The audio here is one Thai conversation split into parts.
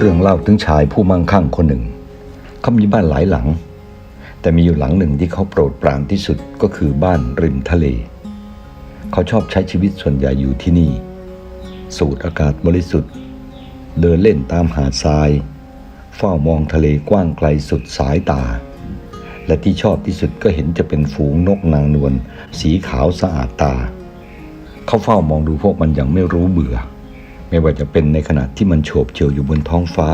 เรื่องเล่าถึงชายผู้มั่งคั่งคนหนึ่ง เขามีบ้านหลายหลัง แต่มีอยู่หลังหนึ่งที่เขาโปรดปรานที่สุดก็คือบ้านริมทะเล เขาชอบใช้ชีวิตส่วนใหญ่อยู่ที่นี่ สูดอากาศบริสุทธิ์ เดินเล่นตามหาดทราย เฝ้ามองทะเลกว้างไกลสุดสายตา และที่ชอบที่สุดก็เห็นจะเป็นฝูงนกนางนวลสีขาวสะอาดตา เขาเฝ้ามองดูพวกมันอย่างไม่รู้เบื่อ ไม่ว่าจะเป็นในขณะที่มันโฉบเฉี่ยวอยู่บนท้องฟ้า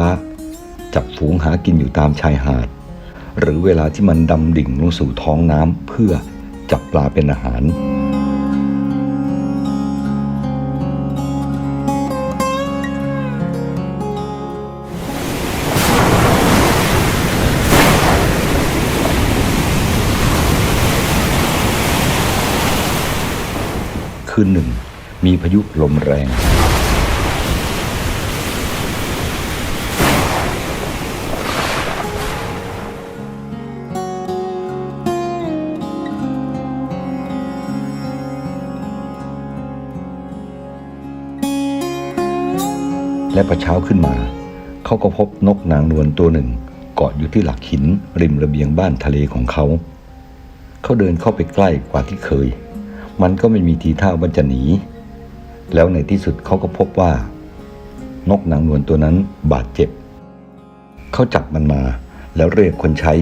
จับฝูงหากินอยู่ตามชายหาด หรือเวลาที่มันดำดิ่งลงสู่ท้องน้ำเพื่อจับปลาเป็นอาหารคืนหนึ่งมีพายุลมแรง และพอเช้าขึ้นมา เขาก็พบนกนางนวลตัวหนึ่งเกาะอยู่ที่หลักหินริมระเบียงบ้านทะเลของเขา เขาเดินเข้าไปใกล้กว่าที่เคย มันก็ไม่มีทีท่าว่าจะหนี แล้วในที่สุดเขาก็พบว่า นกนางนวลตัวนั้นบาดเจ็บ เขาจับมันมาแล้วเรียกคนใช้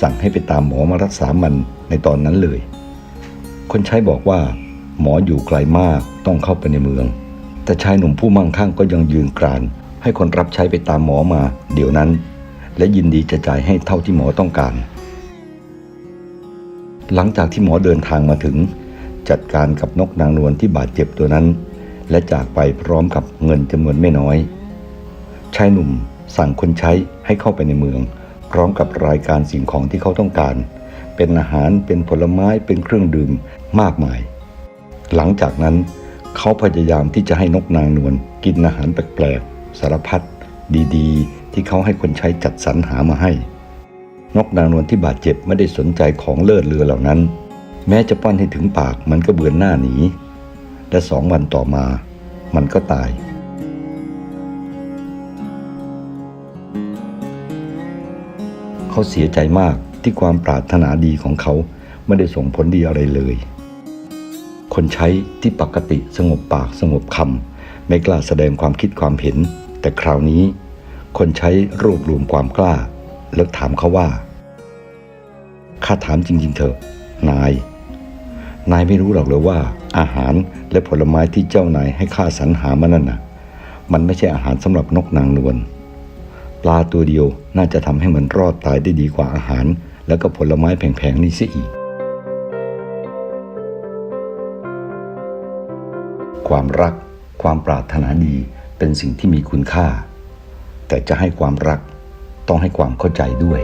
สั่งให้ไปตามหมอมารักษามันในตอนนั้นเลย คนใช้บอกว่า หมออยู่ไกลมากต้องเข้าไปในเมือง แต่ชายหนุ่มผู้มั่งคั่งก็ยังยืนกราน ให้คนรับใช้ไปตามหมอมาเดี๋ยวนั้น และยินดีจะจ่ายให้เท่าที่หมอต้องการ หลังจากที่หมอเดินทางมาถึง จัดการกับนกนางนวลที่บาดเจ็บตัวนั้น และจากไปพร้อมกับเงินจำนวนไม่น้อย ชายหนุ่มสั่งคนใช้ให้เข้าไปในเมือง พร้อมกับรายการสิ่งของที่เขาต้องการ เป็นอาหารเป็นผลไม้เป็นเครื่องดื่มมากมาย หลังจากนั้น เขาพยายามที่จะให้นกนางนวลกินอาหารแปลกๆสารพัดดีๆ ที่เขาให้คนใช้จัดสรรหามาให้ นกนางนวลที่บาดเจ็บไม่ได้สนใจของเลิศเรือเหล่านั้น แม้จะป้อนให้ถึงปากมันก็เบือนหน้าหนีและสองวันต่อมา มันก็ตายเขาเสียใจมากที่ความปรารถนาดีของเขาไม่ได้ส่งผลดีอะไรเลย คนใช้ที่ปกติสงบปากสงบคำไม่กล้าแสดงความคิดความเห็น แต่คราวนี้ คนใช้รวบรวมความกล้า แล้วถามเขาว่าข้าถามจริงๆเถอะ นาย นายไม่รู้หรอกเลยว่า อาหารและผลไม้ที่เจ้านายให้ข้าสรรหามานั่นน่ะ มันไม่ใช่อาหารสำหรับนกนางนวลปลาตัวเดียวน่าจะทำให้มันรอดตายได้ดีกว่าอาหาร แล้วก็ผลไม้แพงๆนี่เสียอีก ความรัก ความปรารถนาดีเป็นสิ่งที่มีคุณค่า แต่จะให้ความรักต้องให้ความเข้าใจด้วย